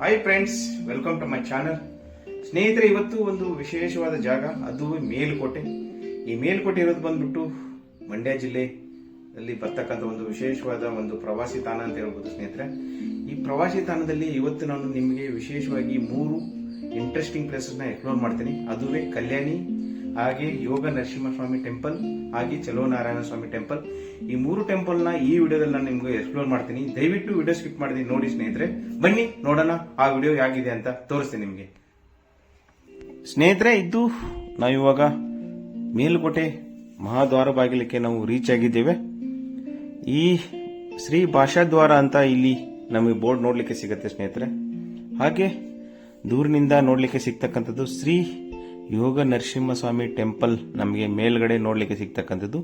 Hi friends welcome to my channel ಸ್ನೇಹಿತರೆ, ಇವತ್ತು ಒಂದು ವಿಶೇಷವಾದ ಜಾಗ, ಅದು ಮೇಲುಕೋಟೆ. ಈ ಮೇಲುಕೋಟೆ ಇರೋದು ಬಂದ್ಬಿಟ್ಟು ಮಂಡ್ಯ ಜಿಲ್ಲೆ ಅಲ್ಲಿ ಬರ್ತಕ್ಕಂಥ ಒಂದು ವಿಶೇಷವಾದ ಒಂದು ಪ್ರವಾಸಿ ತಾಣ ಅಂತ ಹೇಳ್ಬೋದು ಸ್ನೇಹಿತರೆ. ಈ ಪ್ರವಾಸಿ ತಾಣದಲ್ಲಿ ಇವತ್ತು ನಾನು ನಿಮಗೆ ವಿಶೇಷವಾಗಿ ಮೂರು ಇಂಟ್ರೆಸ್ಟಿಂಗ್ ಪ್ಲೇಸಸ್ನ ಎಕ್ಸ್ಪ್ಲೋರ್ ಮಾಡ್ತೀನಿ. ಅದುವೇ ಕಲ್ಯಾಣಿ ಹಾಗೆ ಯೋಗ ನರಸಿಂಹಸ್ವಾಮಿ ಟೆಂಪಲ್ ಹಾಗೆ ಚಲೋ ನಾರಾಯಣ ಸ್ವಾಮಿ ಟೆಂಪಲ್ ಈ ಮೂರು ಟೆಂಪಲ್ನ ಈ ವಿಡಿಯೋದಲ್ಲಿ ನಾನು ನಿಮ್ಗೆ ಎಕ್ಸ್ಪ್ಲೋರ್ ಮಾಡ್ತೀನಿ. ದಯವಿಟ್ಟು ವಿಡಿಯೋ ಸ್ಕಿಪ್ ಮಾಡಿದೀನಿ ನೋಡಿ ಸ್ನೇಹಿತರೆ. ಬನ್ನಿ, ನೋಡೋಣ ಆ ವಿಡಿಯೋ ಹೇಗಿದೆ ಅಂತ ತೋರಿಸ್ತೀನಿ ನಿಮಗೆ. ಸ್ನೇಹಿತರೆ ಇದ್ದು ನಾವಿವಾಗ ಮೇಲುಕೋಟೆ ಮಹಾದ್ವಾರ ಬಾಗಿಲಕ್ಕೆ ನಾವು ರೀಚ್ ಆಗಿದ್ದೇವೆ. ಈ ಶ್ರೀ ಭಾಷಾದ್ವಾರ ಅಂತ ಇಲ್ಲಿ ನಮಗೆ ಬೋರ್ಡ್ ನೋಡಲಿಕ್ಕೆ ಸಿಗುತ್ತೆ ಸ್ನೇಹಿತರೆ. ಹಾಗೆ ದೂರಿನಿಂದ ನೋಡಲಿಕ್ಕೆ ಸಿಗ್ತಕ್ಕಂಥದ್ದು ಶ್ರೀ ಯೋಗ ನರಸಿಂಹಸ್ವಾಮಿ ಟೆಂಪಲ್ ನಮಗೆ ಮೇಲ್ಗಡೆ ನೋಡಲಿಕ್ಕೆ ಸಿಗ್ತಕ್ಕಂಥದ್ದು.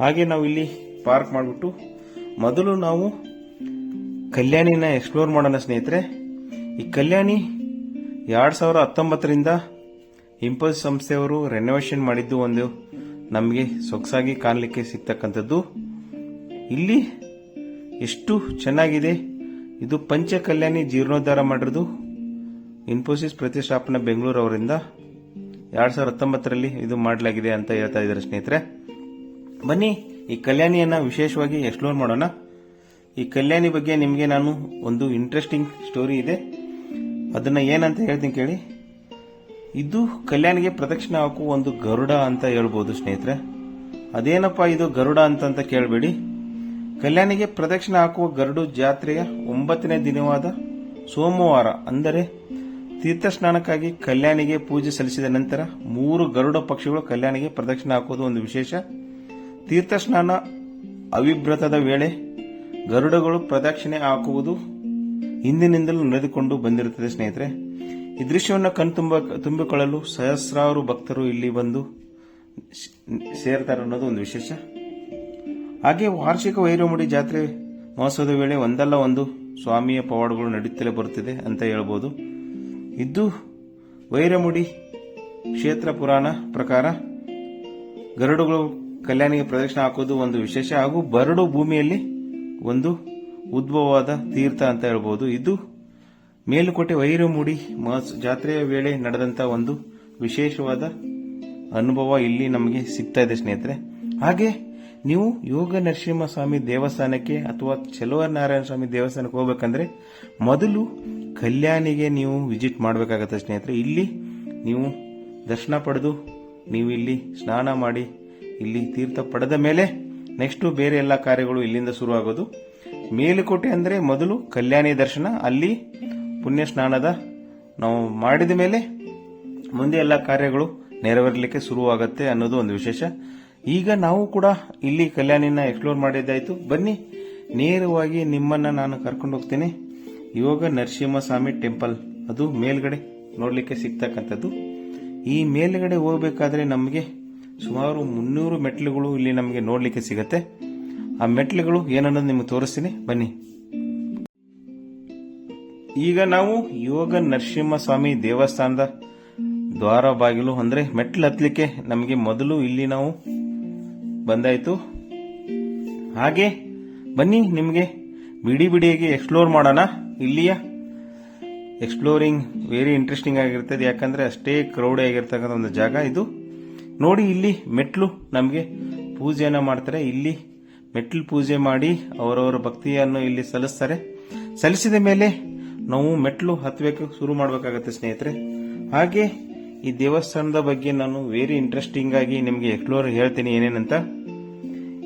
ಹಾಗೆ ನಾವು ಇಲ್ಲಿ ಪಾರ್ಕ್ ಮಾಡಿಬಿಟ್ಟು ಮೊದಲು ನಾವು ಕಲ್ಯಾಣಿನ ಎಕ್ಸ್ಪ್ಲೋರ್ ಮಾಡೋಣ ಸ್ನೇಹಿತರೆ. ಈ ಕಲ್ಯಾಣಿ ಎರಡು ಸಾವಿರ ಹತ್ತೊಂಬತ್ತರಿಂದ ಇಂಪಲ್ಸ್ ಸಂಸ್ಥೆಯವರು ರೆನೋವೇಷನ್ ಮಾಡಿದ್ದು ಒಂದು ನಮಗೆ ಸೊಗಸಾಗಿ ಕಾಣಲಿಕ್ಕೆ ಸಿಗ್ತಕ್ಕಂಥದ್ದು. ಇಲ್ಲಿ ಎಷ್ಟು ಚೆನ್ನಾಗಿದೆ. ಇದು ಪಂಚ ಕಲ್ಯಾಣಿ ಜೀರ್ಣೋದ್ಧಾರ ಮಾಡಿರೋದು. ಇನ್ಫೋಸಿಸ್ ಪ್ರತಿಷ್ಠಾಪನ ಬೆಂಗಳೂರು ಅವರಿಂದ ಎರಡ್ ಸಾವಿರದ ಹತ್ತೊಂಬತ್ತರಲ್ಲಿ ಇದು ಮಾಡಲಾಗಿದೆ ಅಂತ ಹೇಳ್ತಾ ಇದ್ದಾರೆ ಸ್ನೇಹಿತರೆ. ಬನ್ನಿ, ಈ ಕಲ್ಯಾಣಿಯನ್ನ ವಿಶೇಷವಾಗಿ ಎಕ್ಸ್ಪ್ಲೋರ್ ಮಾಡೋಣ. ಈ ಕಲ್ಯಾಣಿ ಬಗ್ಗೆ ನಿಮಗೆ ನಾನು ಒಂದು ಇಂಟ್ರೆಸ್ಟಿಂಗ್ ಸ್ಟೋರಿ ಇದೆ. ಅದನ್ನ ಏನಂತ ಹೇಳ್ತೀನಿ ಕೇಳಿ. ಇದು ಕಲ್ಯಾಣಿಗೆ ಪ್ರದಕ್ಷಿಣೆ ಹಾಕುವ ಒಂದು ಗರುಡ ಅಂತ ಹೇಳ್ಬೋದು ಸ್ನೇಹಿತರೆ. ಅದೇನಪ್ಪ ಇದು ಗರುಡ ಅಂತ ಅಂತ ಕೇಳಬೇಡಿ. ಕಲ್ಯಾಣಿಗೆ ಪ್ರದಕ್ಷಿಣೆ ಹಾಕುವ ಗರುಡು ಜಾತ್ರೆಯ ಒಂಬತ್ತನೇ ದಿನವಾದ ಸೋಮವಾರ, ಅಂದರೆ ತೀರ್ಥ ಸ್ನಾನಕ್ಕಾಗಿ ಕಲ್ಯಾಣಿಗೆ ಪೂಜೆ ಸಲ್ಲಿಸಿದ ನಂತರ ಮೂರು ಗರುಡ ಪಕ್ಷಿಗಳು ಕಲ್ಯಾಣಿಗೆ ಪ್ರದಕ್ಷಿಣೆ ಹಾಕುವುದು ಒಂದು ವಿಶೇಷ. ತೀರ್ಥ ಸ್ನಾನ ಅವಿಭ್ರತದ ವೇಳೆ ಗರುಡಗಳು ಪ್ರದಕ್ಷಿಣೆ ಹಾಕುವುದು ಹಿಂದಿನಿಂದಲೂ ನಡೆದುಕೊಂಡು ಬಂದಿರುತ್ತದೆ ಸ್ನೇಹಿತರೆ. ಈ ದೃಶ್ಯವನ್ನು ಕಣ್ತುಂಬ ತುಂಬಿಕೊಳ್ಳಲು ಸಹಸ್ರಾರು ಭಕ್ತರು ಇಲ್ಲಿ ಬಂದು ಸೇರ್ತಾರೆ ಅನ್ನೋದು ಒಂದು ವಿಶೇಷ. ಹಾಗೆ ವಾರ್ಷಿಕ ವೈರಮುಡಿ ಜಾತ್ರೆ ಮಹೋತ್ಸವದ ವೇಳೆ ಒಂದಲ್ಲ ಒಂದು ಸ್ವಾಮಿಯ ಪವಾಡಗಳು ನಡೆಯುತ್ತಲೇ ಬರುತ್ತಿದೆ ಅಂತ ಹೇಳ್ಬೋದು. ಇದ್ದು ವೈರಮುಡಿ ಕ್ಷೇತ್ರ ಪುರಾಣ ಪ್ರಕಾರ ಗರುಡುಗಳು ಕಲ್ಯಾಣಿಗೆ ಪ್ರದಕ್ಷಿಣೆ ಹಾಕೋದು ಒಂದು ವಿಶೇಷ ಹಾಗೂ ಬರಡು ಭೂಮಿಯಲ್ಲಿ ಒಂದು ಉದ್ಭವವಾದ ತೀರ್ಥ ಅಂತ ಹೇಳ್ಬೋದು. ಇದು ಮೇಲುಕೋಟೆ ವೈರಮುಡಿ ಮಹೋತ್ಸ- ಜಾತ್ರೆಯ ವೇಳೆ ನಡೆದಂತ ಒಂದು ವಿಶೇಷವಾದ ಅನುಭವ ಇಲ್ಲಿ ನಮಗೆ ಸಿಗ್ತಾ ಇದೆ ಸ್ನೇಹಿತರೆ. ಹಾಗೆ ನೀವು ಯೋಗ ನರಸಿಂಹ ಸ್ವಾಮಿ ದೇವಸ್ಥಾನಕ್ಕೆ ಅಥವಾ ಚಲುವ ನಾರಾಯಣ ಸ್ವಾಮಿ ದೇವಸ್ಥಾನಕ್ಕೆ ಹೋಗ್ಬೇಕಂದ್ರೆ ಮೊದಲು ಕಲ್ಯಾಣಿಗೆ ನೀವು ವಿಸಿಟ್ ಮಾಡಬೇಕಾಗತ್ತೆ ಸ್ನೇಹಿತರೆ. ಇಲ್ಲಿ ನೀವು ದರ್ಶನ ಪಡೆದು ನೀವು ಇಲ್ಲಿ ಸ್ನಾನ ಮಾಡಿ ಇಲ್ಲಿ ತೀರ್ಥ ಪಡೆದ ಮೇಲೆ ನೆಕ್ಸ್ಟ್ ಬೇರೆ ಎಲ್ಲ ಕಾರ್ಯಗಳು ಇಲ್ಲಿಂದ ಶುರುವಾಗೋದು. ಮೇಲುಕೋಟೆ ಅಂದ್ರೆ ಮೊದಲು ಕಲ್ಯಾಣಿ ದರ್ಶನ, ಅಲ್ಲಿ ಪುಣ್ಯ ಸ್ನಾನದ ನಾವು ಮಾಡಿದ ಮೇಲೆ ಮುಂದೆ ಎಲ್ಲ ಕಾರ್ಯಗಳು ನೆರವೇರಲಿಕ್ಕೆ ಶುರುವಾಗುತ್ತೆ ಅನ್ನೋದು ಒಂದು ವಿಶೇಷ. ಈಗ ನಾವು ಕೂಡ ಇಲ್ಲಿ ಕಲ್ಯಾಣಿನ ಎಕ್ಸ್ಪ್ಲೋರ್ ಮಾಡಿದ್ದಾಯ್ತು. ಬನ್ನಿ, ನೇರವಾಗಿ ನಿಮ್ಮನ್ನ ನಾನು ಕರ್ಕೊಂಡು ಹೋಗ್ತೀನಿ. ಯೋಗ ನರಸಿಂಹಸ್ವಾಮಿ ಟೆಂಪಲ್ ಅದು ಮೇಲ್ಗಡೆ ನೋಡಲಿಕ್ಕೆ ಸಿಗ್ತಕ್ಕಂಥದ್ದು. ಈ ಮೇಲ್ಗಡೆ ಹೋಗಬೇಕಾದ್ರೆ ನಮಗೆ ಸುಮಾರು ಮುನ್ನೂರು ಮೆಟ್ಲುಗಳು ಇಲ್ಲಿ ನಮಗೆ ನೋಡಲಿಕ್ಕೆ ಸಿಗತ್ತೆ. ಆ ಮೆಟ್ಲುಗಳು ಏನನ್ನೋದು ನಿಮಗೆ ತೋರಿಸ್ತೀನಿ. ಬನ್ನಿ. ಈಗ ನಾವು ಯೋಗ ನರಸಿಂಹಸ್ವಾಮಿ ದೇವಸ್ಥಾನದ ದ್ವಾರ ಬಾಗಿಲು ಅಂದರೆ ಮೆಟ್ಲು ಹತ್ತಲಿಕ್ಕೆ ನಮಗೆ ಮೊದಲು ಇಲ್ಲಿ ನಾವು ಬಂದಾಯ್ತು. ಹಾಗೆ ಬನ್ನಿ ನಿಮಗೆ ಬಿಡಿ ಬಿಡಿಯಾಗಿ ಎಕ್ಸ್ಪ್ಲೋರ್ ಮಾಡೋಣ. ಇಲ್ಲಿಯ ಎಕ್ಸ್ಪ್ಲೋರಿಂಗ್ ವೆರಿ ಇಂಟ್ರೆಸ್ಟಿಂಗ್ ಆಗಿರ್ತದೆ. ಯಾಕಂದ್ರೆ ಅಷ್ಟೇ ಕ್ರೌಡ್ ಆಗಿರ್ತಕ್ಕಂಥ ಒಂದು ಜಾಗ ಇದು. ನೋಡಿ ಇಲ್ಲಿ ಮೆಟ್ಲು ನಮಗೆ ಪೂಜೆಯನ್ನ ಮಾಡ್ತಾರೆ. ಇಲ್ಲಿ ಮೆಟ್ಲು ಪೂಜೆ ಮಾಡಿ ಅವರವರ ಭಕ್ತಿಯನ್ನು ಇಲ್ಲಿ ಸಲ್ಲಿಸ್ತಾರೆ. ಸಲ್ಲಿಸಿದ ಮೇಲೆ ನಾವು ಮೆಟ್ಲು ಹತ್ತಬೇಕು, ಶುರು ಮಾಡಬೇಕಾಗತ್ತೆ ಸ್ನೇಹಿತರೆ. ಹಾಗೆ ಈ ದೇವಸ್ಥಾನದ ಬಗ್ಗೆ ನಾನು ವೆರಿ ಇಂಟ್ರೆಸ್ಟಿಂಗ್ ಆಗಿ ನಿಮಗೆ ಎಕ್ಸ್ಪ್ಲೋರ್ ಹೇಳ್ತೀನಿ ಏನೇನಂತ.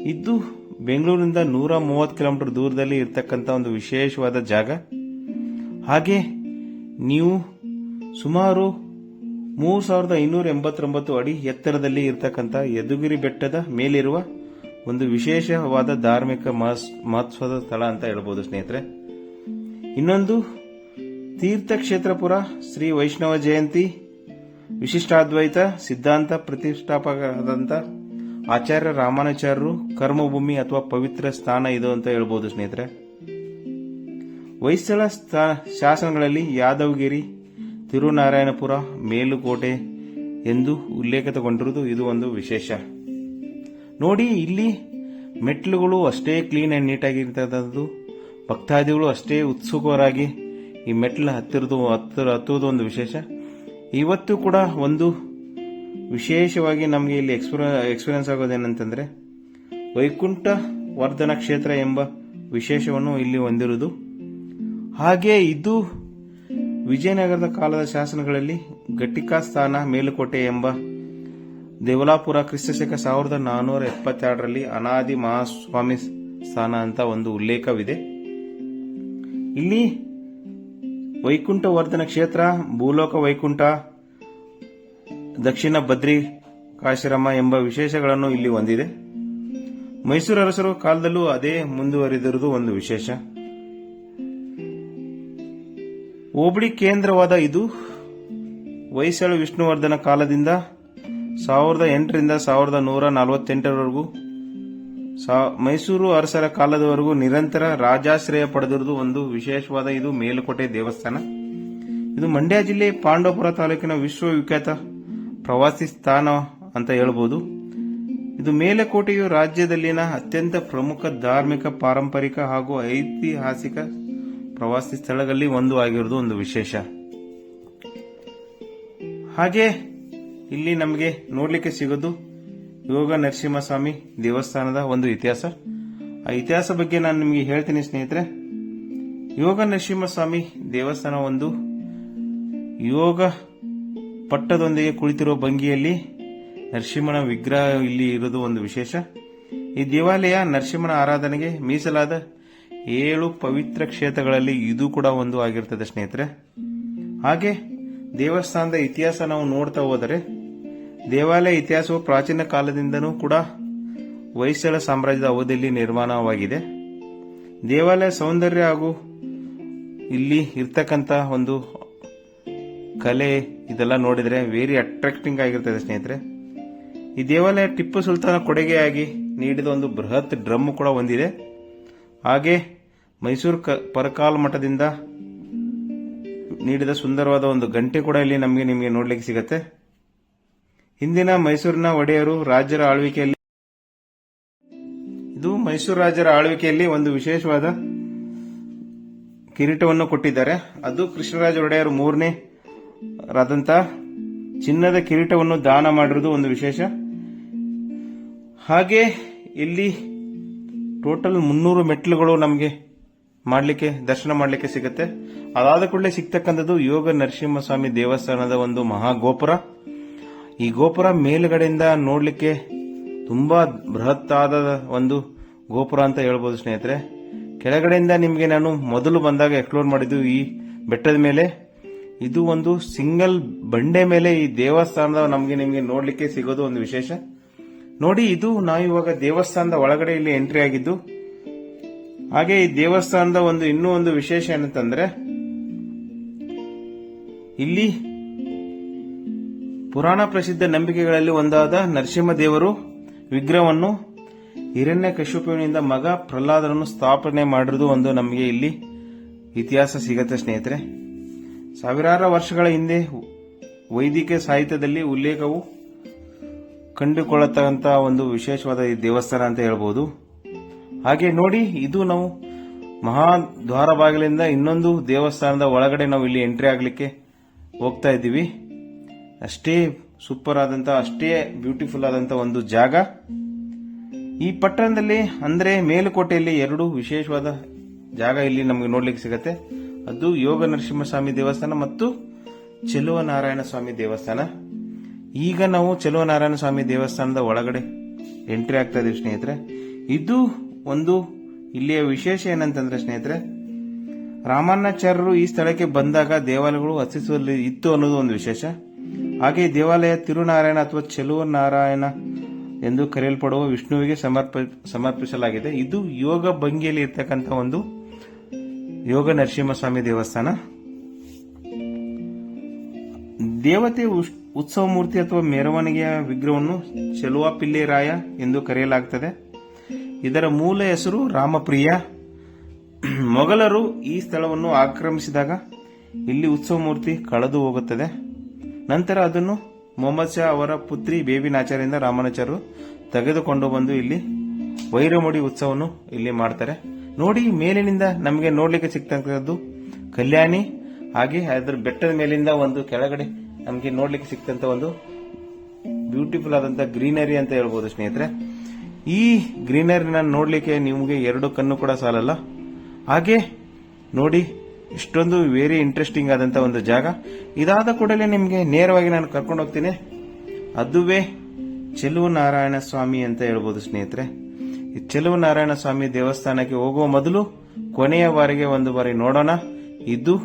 ಇದು ಬೆಂಗಳೂರಿನಿಂದ ನೂರ ಮೂವತ್ತು ಕಿಲೋಮೀಟರ್ ದೂರದಲ್ಲಿ ಇರತಕ್ಕಂಥ ಒಂದು ವಿಶೇಷವಾದ ಜಾಗ. ಹಾಗೆ ನೀವು ಸುಮಾರು ಮೂರು ಸಾವಿರದ ಐನೂರ ಎಂಬತ್ತೊಂಬತ್ತು ಅಡಿ ಎತ್ತರದಲ್ಲಿ ಇರತಕ್ಕಂಥ ಯದುಗಿರಿ ಬೆಟ್ಟದ ಮೇಲಿರುವ ಒಂದು ವಿಶೇಷವಾದ ಧಾರ್ಮಿಕ ಮಹತ್ವದ ಸ್ಥಳ ಅಂತ ಹೇಳ್ಬೋದು ಸ್ನೇಹಿತರೆ. ಇನ್ನೊಂದು ತೀರ್ಥಕ್ಷೇತ್ರಪುರ ಶ್ರೀ ವೈಷ್ಣವ ಜಯಂತಿ ವಿಶಿಷ್ಟಾದ್ವೈತ, ಸಿದ್ಧಾಂತ ಪ್ರತಿಷ್ಠಾಪಕರಾದಂಥ ಆಚಾರ್ಯ ರಾಮಾನುಚಾರ್ಯರು ಕರ್ಮಭೂಮಿ ಅಥವಾ ಪವಿತ್ರ ಸ್ಥಾನ ಇದು ಅಂತ ಹೇಳ್ಬೋದು ಸ್ನೇಹಿತರೆ. ಹೊಯ್ಸಳ ಶಾಸನಗಳಲ್ಲಿ ಯಾದವಗಿರಿ, ತಿರುನಾರಾಯಣಪುರ, ಮೇಲುಕೋಟೆ ಎಂದು ಉಲ್ಲೇಖ ತಗೊಂಡಿರುವುದು ಇದು ಒಂದು ವಿಶೇಷ. ನೋಡಿ ಇಲ್ಲಿ ಮೆಟ್ಲುಗಳು ಅಷ್ಟೇ ಕ್ಲೀನ್ ಅಂಡ್ ನೀಟಾಗಿರ್ತದ್ದು ಭಕ್ತಾದಿಗಳು ಅಷ್ಟೇ ಉತ್ಸುಕರಾಗಿ ಈ ಮೆಟ್ಲು ಹತ್ತಿರದು, ಹತ್ತಿರ ಹತ್ತುವುದು ಒಂದು ವಿಶೇಷ. ಇವತ್ತು ಕೂಡ ಒಂದು ವಿಶೇಷವಾಗಿ ನಮಗೆ ಇಲ್ಲಿ ಎಕ್ಸ್ಪೀರ ಎಕ್ಸ್ಪೀರಿಯನ್ಸ್ ಆಗೋದೇನಂತಂದ್ರೆ ವೈಕುಂಠ ವರ್ಧನ ಕ್ಷೇತ್ರ ಎಂಬ ವಿಶೇಷವನ್ನು ಇಲ್ಲಿ ಹೊಂದಿರುವುದು. ಹಾಗೆ ಇದು ವಿಜಯನಗರದ ಕಾಲದ ಶಾಸನಗಳಲ್ಲಿ ಘಟಿಕಾ ಸ್ಥಾನ ಮೇಲುಕೋಟೆ ಎಂಬ ದೇವಲಾಪುರ ಕ್ರಿಸ್ತಶಕ ಸಾವಿರದ ನಾನ್ನೂರ ಎಪ್ಪತ್ತೆರಡರಲ್ಲಿ ಅನಾದಿ ಮಹಾಸ್ವಾಮಿ ಸ್ಥಾನ ಅಂತ ಒಂದು ಉಲ್ಲೇಖವಿದೆ. ಇಲ್ಲಿ ವೈಕುಂಠ ವರ್ಧನ ಕ್ಷೇತ್ರ, ಭೂಲೋಕ ವೈಕುಂಠ, ದಕ್ಷಿಣ ಬದ್ರಿ ಕಾಶಿರಮ ಎಂಬ ವಿಶೇಷಗಳನ್ನು ಇಲ್ಲಿ ಹೊಂದಿದೆ ಮೈಸೂರು ಅರಸರ ಕಾಲದಲ್ಲೂ ಅದೇ ಮುಂದುವರಿದಿರುವುದು ಒಂದು ವಿಶೇಷ. ಹೋಬಳಿ ಕೇಂದ್ರವಾದ ಇದು ಹೊಯ್ಸಳ ವಿಷ್ಣುವರ್ಧನ ಕಾಲದಿಂದ ಸಾವಿರದ ಎಂಟರಿಂದ ಸಾವಿರದ ನೂರ ನಲವತ್ತೆಂಟರವರೆಗೂ ಮೈಸೂರು ಅರಸರ ಕಾಲದವರೆಗೂ ನಿರಂತರ ರಾಜಾಶ್ರಯ ಪಡೆದಿರುವುದು ಒಂದು ವಿಶೇಷವಾದ ಇದು ಮೇಲುಕೋಟೆ ದೇವಸ್ಥಾನ. ಇದು ಮಂಡ್ಯ ಜಿಲ್ಲೆ ಪಾಂಡವಪುರ ತಾಲೂಕಿನ ವಿಶ್ವವಿಖ್ಯಾತ ಪ್ರವಾಸಿ ಸ್ಥಾನ ಅಂತ ಹೇಳ್ಬೋದು. ಇದು ಮೇಲುಕೋಟೆಯು ರಾಜ್ಯದಲ್ಲಿನ ಅತ್ಯಂತ ಪ್ರಮುಖ ಧಾರ್ಮಿಕ, ಪಾರಂಪರಿಕ ಹಾಗೂ ಐತಿಹಾಸಿಕ ಪ್ರವಾಸಿ ಸ್ಥಳಗಳಲ್ಲಿ ಒಂದು ಆಗಿರುವುದು ಒಂದು ವಿಶೇಷ. ಹಾಗೆ ಇಲ್ಲಿ ನಮಗೆ ನೋಡಲಿಕ್ಕೆ ಸಿಗೋದು ಯೋಗ ನರಸಿಂಹಸ್ವಾಮಿ ದೇವಸ್ಥಾನದ ಒಂದು ಇತಿಹಾಸ. ಆ ಇತಿಹಾಸ ಬಗ್ಗೆ ನಾನು ನಿಮಗೆ ಹೇಳ್ತೀನಿ ಸ್ನೇಹಿತರೆ. ಯೋಗ ನರಸಿಂಹಸ್ವಾಮಿ ದೇವಸ್ಥಾನ ಒಂದು ಯೋಗ ಪಟ್ಟದೊಂದಿಗೆ ಕುಳಿತಿರುವ ಭಂಗಿಯಲ್ಲಿ ನರಸಿಂಹನ ವಿಗ್ರಹ ಇಲ್ಲಿ ಇರೋದು ಒಂದು ವಿಶೇಷ. ಈ ದೇವಾಲಯ ನರಸಿಂಹನ ಆರಾಧನೆಗೆ ಮೀಸಲಾದ ಏಳು ಪವಿತ್ರ ಕ್ಷೇತ್ರಗಳಲ್ಲಿ ಇದು ಕೂಡ ಒಂದು ಆಗಿರ್ತದೆ ಸ್ನೇಹಿತರೆ. ಹಾಗೆ ದೇವಸ್ಥಾನದ ಇತಿಹಾಸ ನಾವು ನೋಡ್ತಾ ಹೋದರೆ ದೇವಾಲಯ ಇತಿಹಾಸವು ಪ್ರಾಚೀನ ಕಾಲದಿಂದನೂ ಕೂಡ ಹೊಯ್ಸಳ ಸಾಮ್ರಾಜ್ಯದ ಅವಧಿಯಲ್ಲಿ ನಿರ್ಮಾಣವಾಗಿದೆ. ದೇವಾಲಯ ಸೌಂದರ್ಯ ಹಾಗೂ ಇಲ್ಲಿ ಇರ್ತಕ್ಕಂಥ ಒಂದು ಕಲೆ ಇದೆಲ್ಲ ನೋಡಿದ್ರೆ ವೆರಿ ಅಟ್ರಾಕ್ಟಿಂಗ್ ಆಗಿರ್ತದೆ ಸ್ನೇಹಿತರೆ. ಈ ದೇವಾಲಯ ಟಿಪ್ಪು ಸುಲ್ತಾನ ಕೊಡುಗೆಯಾಗಿ ನೀಡಿದ ಒಂದು ಬೃಹತ್ ಡ್ರಮ್ ಕೂಡ ಹೊಂದಿದೆ ಹಾಗೆ ಮೈಸೂರು ಕ- ಪರಕಾಲ್ ಮಠದಿಂದ ನೀಡಿದ ಸುಂದರವಾದ ಒಂದು ಗಂಟೆ ಕೂಡ ಇಲ್ಲಿ ನಮಗೆ ನಿಮಗೆ ನೋಡಲಿಕ್ಕೆ ಸಿಗತ್ತೆ. ಹಿಂದಿನ ಮೈಸೂರಿನ ಒಡೆಯರು ರಾಜ್ಯರ ಆಳ್ವಿಕೆಯಲ್ಲಿ ಇದು ಮೈಸೂರು ರಾಜರ ಆಳ್ವಿಕೆಯಲ್ಲಿ ಒಂದು ವಿಶೇಷವಾದ ಕಿರೀಟವನ್ನು ಕೊಟ್ಟಿದ್ದಾರೆ. ಅದು ಕೃಷ್ಣರಾಜ ಒಡೆಯರು ಮೂರನೇ ರಾದಂತ ಚಿನ್ನದ ಕಿರೀಟವನ್ನು ದಾನ ಮಾಡಿರುವುದು ಒಂದು ವಿಶೇಷ. ಹಾಗೆ ಇಲ್ಲಿ ಟೋಟಲ್ ಮುನ್ನೂರು ಮೆಟ್ಲುಗಳು ನಮಗೆ ಮಾಡಲಿಕ್ಕೆ, ದರ್ಶನ ಮಾಡಲಿಕ್ಕೆ ಸಿಗುತ್ತೆ. ಅದಾದ ಕೂಡಲೇ ಸಿಗ್ತಕ್ಕಂಥದ್ದು ಯೋಗ ನರಸಿಂಹಸ್ವಾಮಿ ದೇವಸ್ಥಾನದ ಒಂದು ಮಹಾ ಗೋಪುರ ಈ ಗೋಪುರ ಮೇಲುಗಡೆಯಿಂದ ನೋಡಲಿಕ್ಕೆ ತುಂಬಾ ಬೃಹತ್ತಾದ ಒಂದು ಗೋಪುರ ಅಂತ ಹೇಳ್ಬೋದು ಸ್ನೇಹಿತರೆ. ಕೆಳಗಡೆಯಿಂದ ನಿಮಗೆ ನಾನು ಮೊದಲು ಬಂದಾಗ ಎಕ್ಸ್ಪ್ಲೋರ್ ಮಾಡಿದ್ದು ಈ ಬೆಟ್ಟದ ಮೇಲೆ. ಇದು ಒಂದು ಸಿಂಗಲ್ ಬಂಡೆ ಮೇಲೆ ಈ ದೇವಸ್ಥಾನದ ನಮಗೆ ನಿಮಗೆ ನೋಡಲಿಕ್ಕೆ ಸಿಗೋದು ಒಂದು ವಿಶೇಷ. ನೋಡಿ, ಇದು ನಾವು ಇವಾಗ ದೇವಸ್ಥಾನದ ಒಳಗಡೆ ಇಲ್ಲಿ ಎಂಟ್ರಿ ಆಗಿದ್ದು, ಹಾಗೆ ಈ ದೇವಸ್ಥಾನದ ಒಂದು ಇನ್ನೂ ಒಂದು ವಿಶೇಷ ಏನಂತಂದ್ರೆ, ಇಲ್ಲಿ ಪುರಾಣ ಪ್ರಸಿದ್ಧ ನಂಬಿಕೆಗಳಲ್ಲಿ ಒಂದಾದ ನರಸಿಂಹ ದೇವರು ವಿಗ್ರಹವನ್ನು ಹಿರಣ್ಯ ಕಶ್ಯಪುವಿನಿಂದ ಮಗ ಪ್ರಹ್ಲಾದರನ್ನು ಸ್ಥಾಪನೆ ಮಾಡಿರುವುದು ಒಂದು ನಮಗೆ ಇಲ್ಲಿ ಇತಿಹಾಸ ಸಿಗತ್ತೆ ಸ್ನೇಹಿತರೆ. ಸಾವಿರಾರು ವರ್ಷಗಳ ಹಿಂದೆ ವೈದಿಕ ಸಾಹಿತ್ಯದಲ್ಲಿ ಉಲ್ಲೇಖವು ಕಂಡುಕೊಳ್ಳತಕ್ಕಂಥ ಒಂದು ವಿಶೇಷವಾದ ದೇವಸ್ಥಾನ ಅಂತ ಹೇಳ್ಬೋದು. ಹಾಗೆ ನೋಡಿ, ಇದು ನಾವು ಮಹಾದ್ವಾರ ಬಾಗಿಲಿಂದ ಇನ್ನೊಂದು ದೇವಸ್ಥಾನದ ಒಳಗಡೆ ನಾವು ಇಲ್ಲಿ ಎಂಟ್ರಿ ಆಗಲಿಕ್ಕೆ ಹೋಗ್ತಾ ಇದ್ದೀವಿ. ಅಷ್ಟೇ ಸೂಪರ್ ಆದಂತ ಅಷ್ಟೇ ಬ್ಯೂಟಿಫುಲ್ ಆದಂತ ಒಂದು ಜಾಗ. ಈ ಪಟ್ಟಣದಲ್ಲಿ ಅಂದ್ರೆ ಮೇಲುಕೋಟೆಯಲ್ಲಿ ಎರಡು ವಿಶೇಷವಾದ ಜಾಗ ಇಲ್ಲಿ ನಮಗೆ ನೋಡ್ಲಿಕ್ಕೆ ಸಿಗತ್ತೆ. ಅದು ಯೋಗ ನರಸಿಂಹಸ್ವಾಮಿ ದೇವಸ್ಥಾನ ಮತ್ತು ಚೆಲುವ ನಾರಾಯಣ ಸ್ವಾಮಿ ದೇವಸ್ಥಾನ. ಈಗ ನಾವು ಚೆಲುವ ನಾರಾಯಣ ಸ್ವಾಮಿ ದೇವಸ್ಥಾನದ ಒಳಗಡೆ ಎಂಟ್ರಿ ಆಗ್ತಾ ಇದೀವಿ ಸ್ನೇಹಿತರೆ. ಇದು ಒಂದು ಇಲ್ಲಿಯ ವಿಶೇಷ ಏನಂತಂದ್ರೆ ಸ್ನೇಹಿತರೆ ರಾಮಾನಾಚಾರ್ಯರು ಈ ಸ್ಥಳಕ್ಕೆ ಬಂದಾಗ ದೇವಾಲಯಗಳು ಅಸ್ತಿತ್ವದಲ್ಲಿ ಇತ್ತು ಅನ್ನೋದು ಒಂದು ವಿಶೇಷ. ಹಾಗೆ ದೇವಾಲಯ ತಿರುನಾರಾಯಣ ಅಥವಾ ಚೆಲುವ ನಾರಾಯಣ ಎಂದು ಕರೆಯಲ್ಪಡುವ ವಿಷ್ಣುವಿಗೆ ಸಮರ್ಪ, ಸಮರ್ಪಿಸಲಾಗಿದೆ. ಇದು ಯೋಗ ಭಂಗಿಯಲ್ಲಿ ಇರ್ತಕ್ಕಂಥ ಒಂದು ಯೋಗ ನರಸಿಂಹಸ್ವಾಮಿ ದೇವಸ್ಥಾನ. ದೇವತೆ ಉತ್ಸವ ಮೂರ್ತಿ ಅಥವಾ ಮೆರವಣಿಗೆಯ ವಿಗ್ರಹವನ್ನು ಚೆಲುವ ಪಿಲ್ಲೆರಾಯ ಎಂದು ಕರೆಯಲಾಗುತ್ತದೆ ಇದರ ಮೂಲ ಹೆಸರು ರಾಮಪ್ರಿಯ. ಮೊಘಲರು ಈ ಸ್ಥಳವನ್ನು ಆಕ್ರಮಿಸಿದಾಗ ಇಲ್ಲಿ ಉತ್ಸವ ಮೂರ್ತಿ ಕಳೆದು ಹೋಗುತ್ತದೆ. ನಂತರ ಅದನ್ನು ಮೊಹಮ್ಮದ್ ಶಾ ಅವರ ಪುತ್ರಿ ಬೇಬಿನಾಚಾರ್ಯರಿಂದ ರಾಮಾನುಚಾರು ತೆಗೆದುಕೊಂಡು ಬಂದು ಇಲ್ಲಿ ವೈರಮುಡಿ ಉತ್ಸವವನ್ನು ಇಲ್ಲಿ ಮಾಡ್ತಾರೆ. ನೋಡಿ, ಮೇಲಿನಿಂದ ನಮಗೆ ನೋಡ್ಲಿಕ್ಕೆ ಸಿಗ್ತಕ್ಕಂಥದ್ದು ಕಲ್ಯಾಣಿ, ಹಾಗೆ ಅದರ ಬೆಟ್ಟದ ಮೇಲಿಂದ ಒಂದು ಕೆಳಗಡೆ ನಮಗೆ ನೋಡ್ಲಿಕ್ಕೆ ಸಿಕ್ತಂತ ಒಂದು ಬ್ಯೂಟಿಫುಲ್ ಆದಂತ ಗ್ರೀನರಿ ಅಂತ ಹೇಳ್ಬೋದು ಸ್ನೇಹಿತರೆ. ಈ ಗ್ರೀನರಿನ ನೋಡ್ಲಿಕ್ಕೆ ನಿಮಗೆ ಎರಡು ಕಣ್ಣು ಕೂಡ ಸಾಲಲ್ಲ. ಹಾಗೆ ನೋಡಿ ಇಷ್ಟೊಂದು ವೆರಿ ಇಂಟ್ರೆಸ್ಟಿಂಗ್ ಆದಂತ ಒಂದು ಜಾಗ. ಇದಾದ ಕೂಡಲೇ ನಿಮಗೆ ನೇರವಾಗಿ ನಾನು ಕರ್ಕೊಂಡು ಹೋಗ್ತೀನಿ. ಅದುವೇ ಚೆಲುವು ನಾರಾಯಣ ಸ್ವಾಮಿ ಅಂತ ಹೇಳ್ಬೋದು ಸ್ನೇಹಿತರೆ. ಈ ಚೆಲುವು ನಾರಾಯಣ ಸ್ವಾಮಿ ದೇವಸ್ಥಾನಕ್ಕೆ ಹೋಗುವ ಮೊದಲು ಕೊನೆಯ ಬಾರಿಗೆ ಒಂದು ಬಾರಿ ನೋಡೋಣ. ಇದು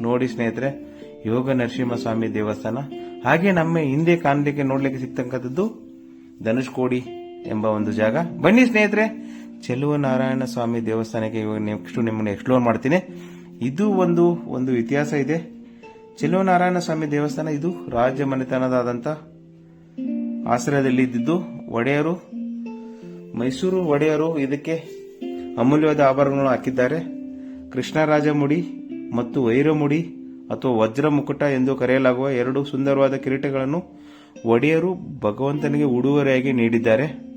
ನೋಡಿ ಸ್ನೇಹಿತರೆ, ಯೋಗ ನರಸಿಂಹ ಸ್ವಾಮಿ ದೇವಸ್ಥಾನ. ಹಾಗೆ ನಮ್ಮ ಹಿಂದೆ ಕಾಣಲಿಕ್ಕೆ ನೋಡ್ಲಿಕ್ಕೆ ಸಿಗ್ತಕ್ಕಂಥದ್ದು ಧನುಷ್ಕೋಡಿ ಎಂಬ ಒಂದು ಜಾಗ. ಬನ್ನಿ ಸ್ನೇಹಿತರೆ, ಚೆಲುವ ನಾರಾಯಣ ಸ್ವಾಮಿ ದೇವಸ್ಥಾನಕ್ಕೆ ಇವಾಗ ನೆಕ್ಸ್ಟ್ ನಿಮ್ಮನ್ನು ಎಕ್ಸ್ಪ್ಲೋರ್ ಮಾಡ್ತೀನಿ. ಇದು ಒಂದು ಒಂದು ಇತಿಹಾಸ ಇದೆ. ಚೆಲುವ ನಾರಾಯಣ ಸ್ವಾಮಿ ದೇವಸ್ಥಾನ ಇದು ರಾಜ್ಯ ಮನೆತನದಾದಂಥ ಆಶ್ರಯದಲ್ಲಿ ಇದ್ದಿದ್ದು ಒಡೆಯರು, ಮೈಸೂರು ಒಡೆಯರು ಇದಕ್ಕೆ ಅಮೂಲ್ಯವಾದ ಆಭರಣಗಳನ್ನು ಹಾಕಿದ್ದಾರೆ. ಕೃಷ್ಣರಾಜ ಮುಡಿ ಮತ್ತು ವೈರಮುಡಿ ಅಥವಾ ವಜ್ರ ಮುಕುಟ ಎಂದು ಕರೆಯಲಾಗುವ ಎರಡು ಸುಂದರವಾದ ಕಿರೀಟಗಳನ್ನು ಒಡೆಯರು ಭಗವಂತನಿಗೆ ಉಡುಗೊರೆಯಾಗಿ ನೀಡಿದ್ದಾರೆ.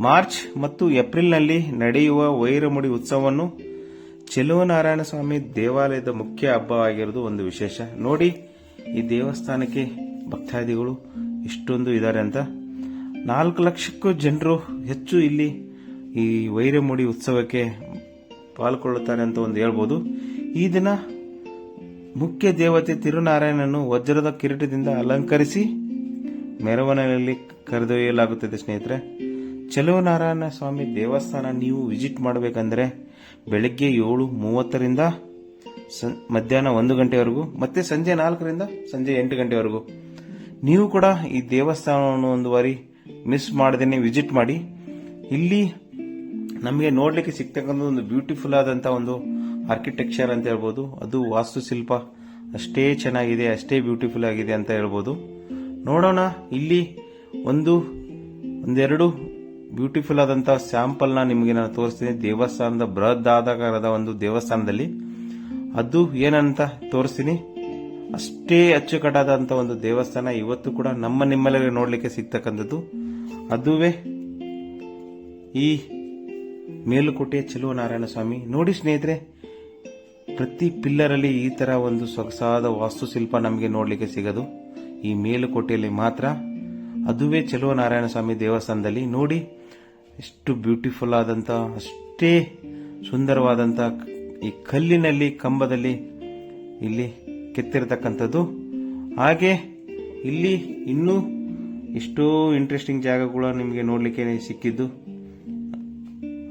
ಮಾರ್ಚ್ ಮತ್ತು ಏಪ್ರಿಲ್ನಲ್ಲಿ ನಡೆಯುವ ವೈರಮುಡಿ ಉತ್ಸವವನ್ನು ಚೆಲುವನಾರಾಯಣ ಸ್ವಾಮಿ ದೇವಾಲಯದ ಮುಖ್ಯ ಹಬ್ಬವಾಗಿರೋದು ಒಂದು ವಿಶೇಷ. ನೋಡಿ, ಈ ದೇವಸ್ಥಾನಕ್ಕೆ ಭಕ್ತಾದಿಗಳು ಇಷ್ಟೊಂದು ಇದ್ದಾರೆ ಅಂತ. ನಾಲ್ಕು ಲಕ್ಷಕ್ಕೂ ಜನರು ಹೆಚ್ಚು ಇಲ್ಲಿ ಈ ವೈರಮುಡಿ ಉತ್ಸವಕ್ಕೆ ಪಾಲ್ಗೊಳ್ಳುತ್ತಾರೆ ಅಂತ ಒಂದು ಹೇಳ್ಬೋದು. ಈ ದಿನ ಮುಖ್ಯ ದೇವತೆ ತಿರುನಾರಾಯಣನನ್ನು ವಜ್ರದ ಕಿರೀಟದಿಂದ ಅಲಂಕರಿಸಿ ಮೆರವಣಿಗೆಯಲ್ಲಿ ಕರೆದೊಯ್ಯಲಾಗುತ್ತದೆ ಸ್ನೇಹಿತರೆ. ಚೆಲುವನಾರಾಯಣ ಸ್ವಾಮಿ ದೇವಸ್ಥಾನ ನೀವು ವಿಸಿಟ್ ಮಾಡಬೇಕಂದ್ರೆ ಬೆಳಗ್ಗೆ ಏಳು ಮೂವತ್ತರಿಂದ ಸಂ- ಮಧ್ಯಾಹ್ನ ಒಂದು ಗಂಟೆವರೆಗೂ, ಮತ್ತೆ ಸಂಜೆ ನಾಲ್ಕರಿಂದ ಸಂಜೆ ಎಂಟು ಗಂಟೆವರೆಗೂ. ನೀವು ಕೂಡ ಈ ದೇವಸ್ಥಾನವನ್ನು ಒಂದು ಬಾರಿ ಮಿಸ್ ಮಾಡದೇನೆ ವಿಸಿಟ್ ಮಾಡಿ. ಇಲ್ಲಿ ನಮಗೆ ನೋಡಲಿಕ್ಕೆ ಸಿಗ್ತಕ್ಕಂಥ ಒಂದು ಬ್ಯೂಟಿಫುಲ್ ಆದಂಥ ಒಂದು ಆರ್ಕಿಟೆಕ್ಚರ್ ಅಂತ ಹೇಳ್ಬೋದು. ಅದು ವಾಸ್ತುಶಿಲ್ಪ. ಅಷ್ಟೇ ಚೆನ್ನಾಗಿದೆ, ಅಷ್ಟೇ ಬ್ಯೂಟಿಫುಲ್ ಆಗಿದೆ ಅಂತ ಹೇಳ್ಬೋದು. ನೋಡೋಣ, ಇಲ್ಲಿ ಒಂದು, ಒಂದೆರಡು ಬ್ಯೂಟಿಫುಲ್ ಆದಂತ ಸ್ಯಾಂಪಲ್ನ ನಿಮಗೆ ನಾನು ತೋರಿಸ್ತೀನಿ. ದೇವಸ್ಥಾನದ ಬೃಹದಾಕಾರದ ಒಂದು ದೇವಸ್ಥಾನದಲ್ಲಿ. ಅದು ಏನಂತ ತೋರಿಸ್ತೀನಿ. ಅಷ್ಟೇ ಅಚ್ಚುಕಟ್ಟಾದಂತ ಒಂದು ದೇವಸ್ಥಾನ ಇವತ್ತು ಕೂಡ ನಮ್ಮ ನಿಮ್ಮಲ್ಲಿ ನೋಡ್ಲಿಕ್ಕೆ ಸಿಗ್ತಕ್ಕಂಥದ್ದು. ಅದುವೇ ಈ ಮೇಲುಕೋಟೆ ಚೆಲುವ ನಾರಾಯಣ ಸ್ವಾಮಿ. ನೋಡಿ ಸ್ನೇಹಿತರೆ, ಪ್ರತಿ ಪಿಲ್ಲರ್ ಅಲ್ಲಿ ಈ ತರ ಒಂದು ಸೊಗಸಾದ ವಾಸ್ತುಶಿಲ್ಪ ನಮಗೆ ನೋಡ್ಲಿಕ್ಕೆ ಸಿಗದು. ಈ ಮೇಲುಕೋಟೆಯಲ್ಲಿ ಮಾತ್ರ. ಅದುವೇ ಚೆಲುವ ನಾರಾಯಣ ಸ್ವಾಮಿ ದೇವಸ್ಥಾನದಲ್ಲಿ. ನೋಡಿ ಎಷ್ಟು ಬ್ಯೂಟಿಫುಲ್ ಆದಂತ, ಅಷ್ಟೇ ಸುಂದರವಾದಂತ ಈ ಕಲ್ಲಿನಲ್ಲಿ, ಕಂಬದಲ್ಲಿ ಇಲ್ಲಿ ಕೆತ್ತಿರತಕ್ಕಂಥದ್ದು. ಹಾಗೆ ಇಲ್ಲಿ ಇನ್ನೂ ಎಷ್ಟೋ ಇಂಟ್ರೆಸ್ಟಿಂಗ್ ಜಾಗಗಳು ನಿಮಗೆ ನೋಡಲಿಕ್ಕೆ ಸಿಕ್ಕಿದ್ದು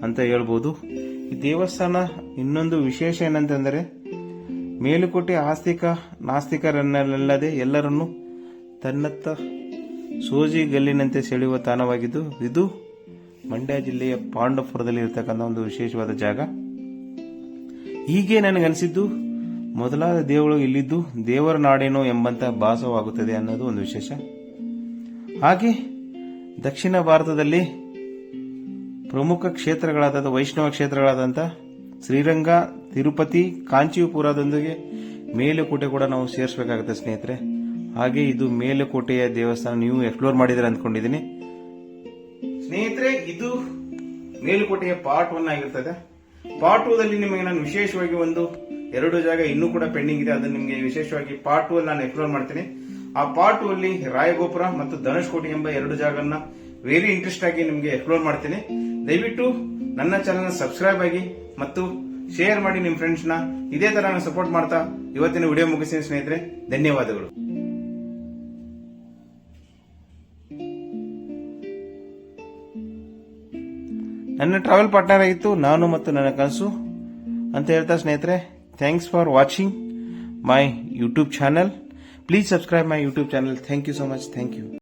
ಅಂತ ಹೇಳ್ಬೋದು. ಈ ದೇವಸ್ಥಾನ ಇನ್ನೊಂದು ವಿಶೇಷ ಏನಂತಂದರೆ, ಮೇಲುಕೋಟೆ ಆಸ್ತಿಕ ನಾಸ್ತಿಕರನ್ನಲ್ಲದೆ ಎಲ್ಲರನ್ನೂ ತನ್ನತ್ತ ಸೋಜಿಗಲ್ಲಿನಂತೆ ಸೆಳೆಯುವ ತಾಣವಾಗಿದ್ದು, ಇದು ಮಂಡ್ಯ ಜಿಲ್ಲೆಯ ಪಾಂಡವಪುರದಲ್ಲಿ ಇರತಕ್ಕಂಥ ಒಂದು ವಿಶೇಷವಾದ ಜಾಗ. ಹೀಗೆ ನನಗನ್ಸಿದ್ದು ಮೊದಲಾದ ದೇವಳು ಇಲ್ಲಿದ್ದು ದೇವರ ನಾಡೇನೋ ಎಂಬಂತ ಭಾಸವಾಗುತ್ತದೆ ಅನ್ನೋದು ಒಂದು ವಿಶೇಷ. ಹಾಗೆ ದಕ್ಷಿಣ ಭಾರತದಲ್ಲಿ ಪ್ರಮುಖ ಕ್ಷೇತ್ರಗಳಾದ ವೈಷ್ಣವ ಕ್ಷೇತ್ರಗಳಾದಂಥ ಶ್ರೀರಂಗ, ತಿರುಪತಿ, ಕಾಂಚೀಪುರದೊಂದಿಗೆ ಮೇಲುಕೋಟೆ ಕೂಡ ನಾವು ಸೇರಿಸಬೇಕಾಗುತ್ತೆ ಸ್ನೇಹಿತರೆ. ಹಾಗೆ ಇದು ಮೇಲುಕೋಟೆಯ ದೇವಸ್ಥಾನ ನೀವು ಎಕ್ಸ್ಪ್ಲೋರ್ ಮಾಡಿದ್ರೆ ಅಂದ್ಕೊಂಡಿದ್ದೀನಿ. ಸ್ನೇಹಿತರೆ, ಇದು ಮೇಲುಕೋಟೆಯ ಪಾರ್ಟ್ ಒನ್ ಆಗಿರ್ತದೆ. ಪಾರ್ಟ್ ಟೂ ದಲ್ಲಿ ನಿಮಗೆ ನಾನು ವಿಶೇಷವಾಗಿ ಒಂದು, ಎರಡು ಜಾಗ ಇನ್ನೂ ಕೂಡ ಪೆಂಡಿಂಗ್ ಇದೆ. ಅದನ್ನು ನಿಮಗೆ ವಿಶೇಷವಾಗಿ ಪಾರ್ಟ್ ಟೂ ಅಲ್ಲಿ ನಾನು ಎಕ್ಸ್ಪ್ಲೋರ್ ಮಾಡ್ತೀನಿ. ಆ ಪಾರ್ಟ್ ಟೂ ಅಲ್ಲಿ ರಾಯಗೋಪುರ ಮತ್ತು ಧನುಷ್ಕೋಟಿ ಎಂಬ ಎರಡು ಜಾಗನ್ನ ವೆರಿ ಇಂಟ್ರೆಸ್ಟ್ ಆಗಿ ನಿಮಗೆ ಎಕ್ಸ್ಪ್ಲೋರ್ ಮಾಡ್ತೀನಿ. ದಯವಿಟ್ಟು ನನ್ನ ಚಾನಲ್ ಸಬ್ಸ್ಕ್ರೈಬ್ ಆಗಿ ಮತ್ತು ಶೇರ್ ಮಾಡಿ ನಿಮ್ಮ ಫ್ರೆಂಡ್ಸ್ನ. ಇದೇ ತರ ಸಪೋರ್ಟ್ ಮಾಡ್ತಾ ಇವತ್ತಿನ ವಿಡಿಯೋ ಮುಗಿಸ್ತೀನಿ ಸ್ನೇಹಿತರೆ. ಧನ್ಯವಾದಗಳು. ನನ್ನ ಟ್ರಾವೆಲ್ ಪಾರ್ಟ್ನರ್ ಆಗಿತ್ತು, ನಾನು ಮತ್ತು ನನ್ನ ಕನಸು ಅಂತ ಹೇಳ್ತಾ ಸ್ನೇಹಿತರೆ thanks for watching my YouTube channel please subscribe my YouTube channel thank you so much thank you